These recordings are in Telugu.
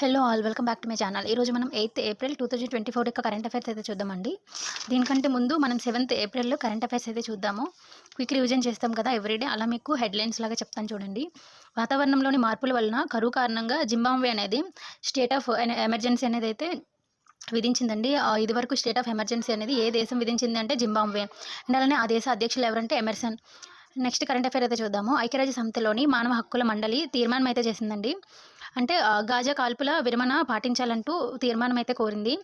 Hello all welcome back to my channel. ఈరోజు మనం eighth April two thousand twenty four యొక్క కరెంట్ అఫైర్స్ అయితే చూద్దామండి. దీనికంటే ముందు మనం సెవెంత్ ఏప్రిల్లో కరెంట్ అఫైర్స్ అయితే చూద్దాము. క్విక్ రివిజన్ చేస్తాం కదా ఎవ్రీడే అలా మీకు హెడ్లైన్స్ లాగా చెప్తాను చూడండి. వాతావరణంలోని మార్పుల వలన కరువు కారణంగా జింబాంబే అనేది స్టేట్ ఆఫ్ ఎమర్జెన్సీ అనేది అయితే విధించిందండి. ఆ, ఇదివరకు స్టేట్ ఆఫ్ ఎమర్జెన్సీ అనేది ఏ దేశం విధించింది అంటే జింబాబ్వే. అండ్ అలానే ఆ దేశ అధ్యక్షులు ఎవరంటే ఎమర్సన్. నెక్స్ట్ కరెంట్ అఫైర్ అయితే చూద్దాము. ఐక్యరాజ్య సమితిలోని మానవ హక్కుల మండలి తీర్మానం అయితే చేసిందండి. అంటే గాజా కాల్పుల విరమణ పాటించాలంటూ తీర్మానం అయితే కోరింది.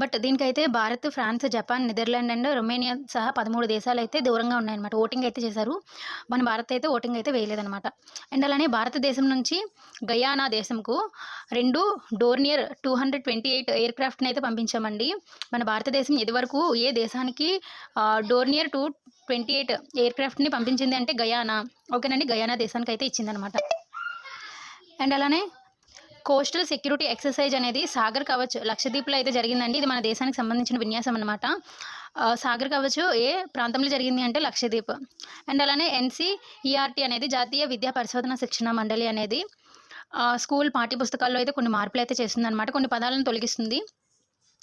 బట్ దీనికైతే Bharat France Japan Netherland and Romania సహా పదమూడు దేశాలు అయితే దూరంగా ఉన్నాయన్నమాట. ఓటింగ్ అయితే చేశారు. మన భారత్ అయితే ఓటింగ్ అయితే వేయలేదన్నమాట. అండ్ అలానే భారతదేశం నుంచి గయానా దేశంకు రెండు Dornier two hundred twenty eight air క్రాఫ్ట్ని అయితే పంపించామండి. మన భారతదేశం ఇదివరకు ఏ దేశానికి Dornier two twenty eight air క్రాఫ్ట్ని పంపించింది అంటే గయానా. ఓకేనండి? గయానా దేశానికి అయితే ఇచ్చిందనమాట అండ్ అలానే కోస్టల్ సెక్యూరిటీ ఎక్సర్సైజ్ అనేది సాగర్ కవచ్ లక్షద్వీప్లో అయితే జరిగిందండి. ఇది మన దేశానికి సంబంధించిన విన్యాసం అనమాట సాగర్ కవచ్ ఏ ప్రాంతంలో జరిగింది అంటే లక్షద్వీప్. అండ్ అలానే ఎన్సీఈఆర్టీ అనేది జాతీయ విద్యా పరిశోధన శిక్షణ మండలి అనేది స్కూల్ పాఠ్యపుస్తకాల్లో అయితే కొన్ని మార్పులు అయితే చేస్తుందన్నమాట. కొన్ని పదాలను తొలగిస్తుంది.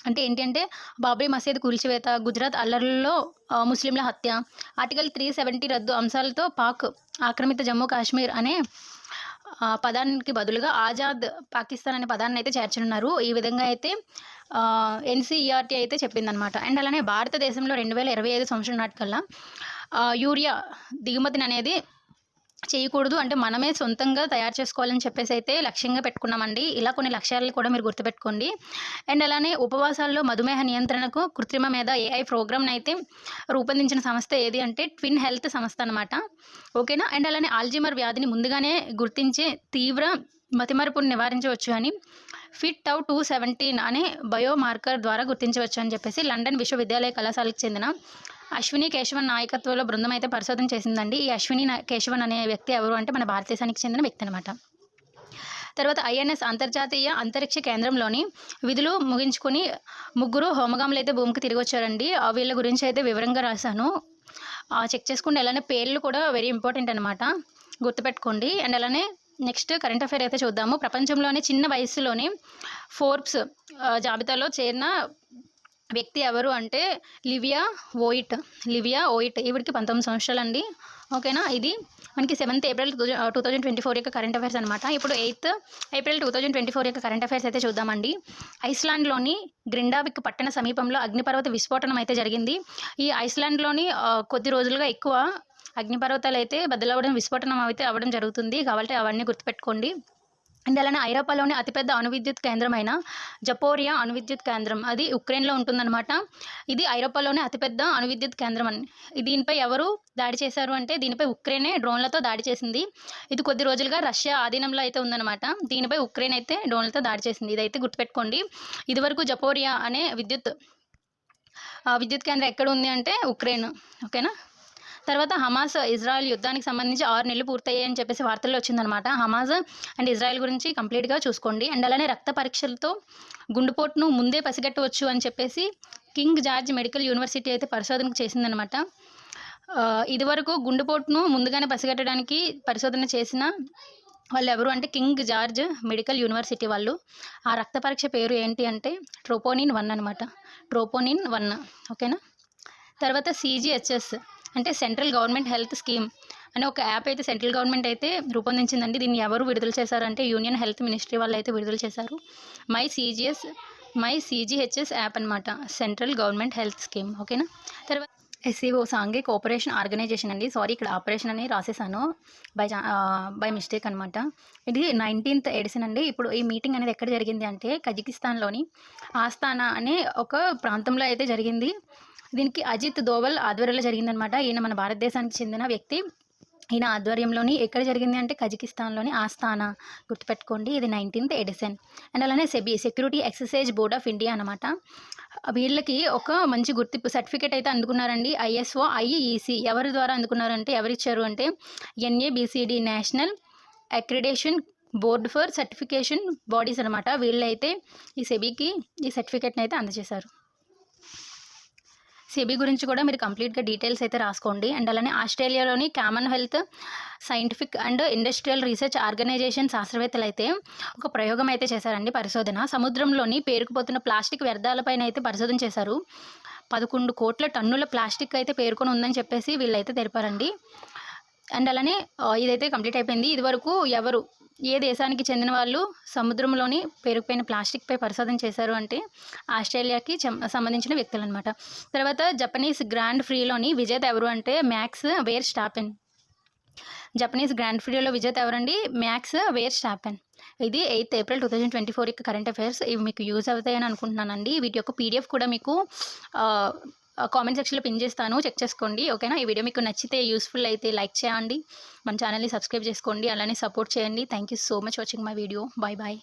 అంటే ఏంటంటే బాబ్రీ మసీద్ కూల్చివేత గుజరాత్ అల్లర్లలో ముస్లింల హత్య ఆర్టికల్ త్రీ సెవెంటీ రద్దు అంశాలతో పాక్ ఆక్రమిత జమ్మూ కాశ్మీర్ అనే పదానికి బదులుగా ఆజాద్ పాకిస్తాన్ అనే పదాన్ని అయితే చేర్చనున్నారు. ఈ విధంగా అయితే ఎన్సీఈఆర్టీ అయితే చెప్పిందనమాట అండ్ అలానే భారతదేశంలో రెండు వేల ఇరవై ఐదు సంవత్సరం నాటికల్లా యూరియా దిగుమతిని అనేది చేయకూడదు. అంటే మనమే సొంతంగా తయారు చేసుకోవాలని చెప్పేసి అయితే లక్ష్యంగా పెట్టుకున్నామండి. ఇలా కొన్ని లక్ష్యాలు కూడా మీరు గుర్తుపెట్టుకోండి. అండ్ అలానే ఉపవాసాల్లో మధుమేహ నియంత్రణకు కృత్రిమ మీద ఏఐ ప్రోగ్రామ్ని అయితే రూపొందించిన సంస్థ ఏది అంటే ట్విన్ హెల్త్ సంస్థ అనమాట ఓకేనా? అండ్ అలానే ఆల్జీమర్ వ్యాధిని ముందుగానే గుర్తించే తీవ్ర మతిమరుపును నివారించవచ్చు అని ఫిట్ అవు టూ సెవెంటీన్ అనే బయోమార్కర్ ద్వారా గుర్తించవచ్చు అని చెప్పేసి లండన్ విశ్వవిద్యాలయ కళాశాలకు చెందిన అశ్విని కేశవన్ నాయకత్వంలో బృందం అయితే పరిశోధన చేసిందండి. ఈ అశ్విని కేశవన్ అనే వ్యక్తి ఎవరు అంటే మన భారతదేశానికి చెందిన వ్యక్తి అనమాట తర్వాత ఐఎన్ఎస్ అంతర్జాతీయ అంతరిక్ష కేంద్రంలోని విధులు ముగించుకొని ముగ్గురు హోమగాములు అయితే భూమికి తిరిగి వచ్చారండి. ఆ వీళ్ళ గురించి అయితే వివరంగా రాశాను. చెక్ చేసుకుంటే అలానే పేర్లు కూడా వెరీ ఇంపార్టెంట్ అనమాట గుర్తుపెట్టుకోండి. అండ్ అలానే నెక్స్ట్ కరెంట్ అఫైర్ అయితే చూద్దాము. ప్రపంచంలోనే చిన్న వయసులోనే ఫోర్బ్స్ జాబితాలో చేరిన వ్యక్తి ఎవరు అంటే లివియా ఓయిట్. లివియా ఓయిట్ ఈవిడికి పంతొమ్మిది సంవత్సరాలు అండి ఓకేనా? ఇది మనకి seventh April two thousand twenty four యొక్క కరెంట్ అఫైర్స్ అనమాట ఇప్పుడు eighth April two thousand twenty four యొక్క కరెంట్ అఫైర్స్ అయితే చూద్దామండి. ఐస్లాండ్లోని గ్రిండావిక్ పట్టణ సమీపంలో అగ్నిపర్వత విస్ఫోటనం అయితే జరిగింది. ఈ ఐస్లాండ్లోని కొద్ది రోజులుగా ఎక్కువ అగ్నిపర్వతాలు అయితే బద్దలవ్వడం విస్ఫోటనం అయితే అవ్వడం జరుగుతుంది. కాబట్టి అవన్నీ గుర్తుపెట్టుకోండి. అండ్ అలానే ఐరోపాలోని అతిపెద్ద అణువిద్యుత్ కేంద్రమైన జపోరియా అణువిద్యుత్ కేంద్రం. అది ఉక్రెయిన్లో ఉంటుందన్నమాట. ఇది ఐరోపాలోనే అతిపెద్ద అణువిద్యుత్ కేంద్రం అని. దీనిపై ఎవరు దాడి చేశారు అంటే దీనిపై ఉక్రెయినే డ్రోన్లతో దాడి చేసింది. ఇది కొద్ది రోజులుగా రష్యా ఆధీనంలో అయితే ఉందన్నమాట. దీనిపై ఉక్రెయిన్ అయితే డ్రోన్లతో దాడి చేసింది. ఇదైతే గుర్తుపెట్టుకోండి. ఇదివరకు జపోరియా అనే విద్యుత్ ఆ, విద్యుత్ కేంద్రం ఎక్కడ ఉంది అంటే ఉక్రెయిన్. ఓకేనా? తర్వాత హమాస్ ఇజ్రాయెల్ యుద్ధానికి సంబంధించి ఆరు నెలలు పూర్తయ్యాయని అని చెప్పేసి వార్తల్లో వచ్చిందనమాట హమాజ్ అండ్ ఇజ్రాయెల్ గురించి కంప్లీట్గా చూసుకోండి. అండ్ అలానే రక్త పరీక్షలతో గుండెపోటును ముందే పసిగట్టవచ్చు అని చెప్పేసి కింగ్ జార్జ్ మెడికల్ యూనివర్సిటీ అయితే పరిశోధన చేసిందనమాట ఇదివరకు గుండెపోటును ముందుగానే పసిగట్టడానికి పరిశోధన చేసిన వాళ్ళు ఎవరు అంటే కింగ్ జార్జ్ మెడికల్ యూనివర్సిటీ వాళ్ళు. ఆ రక్త పరీక్ష పేరు ఏంటి అంటే ట్రోపోనిన్ వన్ అనమాట ట్రోపోనిన్ వన్ ఓకేనా? తర్వాత సీజీహెచ్ఎస్. అంటే సెంట్రల్ గవర్నమెంట్ హెల్త్ స్కీమ్ అనే ఒక యాప్ అయితే సెంట్రల్ గవర్నమెంట్ అయితే రూపొందించిందండి. దీన్ని ఎవరు విడుదల చేశారంటే యూనియన్ హెల్త్ మినిస్ట్రీ వాళ్ళు అయితే విడుదల చేశారు. My CGS my CGHS app అనమాట సెంట్రల్ గవర్నమెంట్ హెల్త్ స్కీమ్. ఓకేనా? తర్వాత ఎస్సీఓ సాంఘిక కోఆపరేషన్ ఆర్గనైజేషన్ అండి. సారీ ఇక్కడ ఆపరేషన్ అని రాసేసాను. బై బై మిస్టేక్ అనమాట ఇది నైన్టీన్త్ ఎడిషన్ అండి. ఇప్పుడు ఈ మీటింగ్ అనేది ఎక్కడ జరిగింది అంటే కజకిస్తాన్లోని ఆస్థానా అనే ఒక ప్రాంతంలో అయితే జరిగింది. దీనికి అజిత్ దోవల్ ఆధ్వర్యంలో జరిగిందనమాట ఈయన మన భారతదేశానికి చెందిన వ్యక్తి. ఈయన ఆధ్వర్యంలోని ఎక్కడ జరిగింది అంటే కజకిస్తాన్లోని ఆస్థానా గుర్తుపెట్టుకోండి. ఇది నైన్టీన్త్ ఎడిసన్ అండ్ అలానే SEBI security exercise board of India అనమాట వీళ్ళకి ఒక మంచి గుర్తింపు సర్టిఫికేట్ అయితే అందుకున్నారండి. ఐఎస్ఓ ఐఈసి ఎవరి ద్వారా అందుకున్నారంటే ఎవరిచ్చారు అంటే NABCD national accreditation board for certification bodies అనమాట వీళ్ళైతే ఈ సెబీకి ఈ సర్టిఫికేట్ని అయితే అందజేశారు. సిబి గురించి కూడా మీరు కంప్లీట్గా డీటెయిల్స్ అయితే రాసుకోండి. అండ్ అలానే ఆస్ట్రేలియాలోని common health scientific and industrial research organisation శాస్త్రవేత్తలు అయితే ఒక ప్రయోగం అయితే చేశారండి పరిశోధన. సముద్రంలోని పేరుకుపోతున్న ప్లాస్టిక్ వ్యర్థాలపైన అయితే పరిశోధన చేశారు. పదకొండు కోట్ల టన్నుల ప్లాస్టిక్ అయితే పేర్కొని ఉందని చెప్పేసి వీళ్ళైతే తెలిపారండి. అండ్ అలానే ఇదైతే కంప్లీట్ అయిపోయింది. ఇదివరకు ఎవరు ఏ దేశానికి చెందిన వాళ్ళు సముద్రంలోని పేరుకుపోయిన ప్లాస్టిక్పై పరిశోధన చేశారు అంటే ఆస్ట్రేలియాకి సంబంధించిన వ్యక్తులు అనమాట తర్వాత జపనీస్ గ్రాండ్ ఫ్రీలోని విజేత ఎవరు అంటే Max Verstappen. Japanese grand ఫ్రీలో విజేత ఎవరండి? Max Verstappen. ఇది eighth April two thousand twenty four యొక్క కరెంట్ అఫైర్స్ ఇవి మీకు యూజ్ అవుతాయని అనుకుంటున్నానండి. వీటి యొక్క పీడిఎఫ్ కూడా మీకు కామెంట్ సెక్షన్లో పిన్ చేస్తాను. చెక్ చేసుకోండి ఓకేనా ఈ వీడియో మీకు నచ్చితే యూస్ఫుల్ అయితే లైక్ చేయండి. మన ఛానల్ని సబ్స్క్రైబ్ చేసుకోండి అలానే సపోర్ట్ చేయండి. Thank you so much watching my video bye bye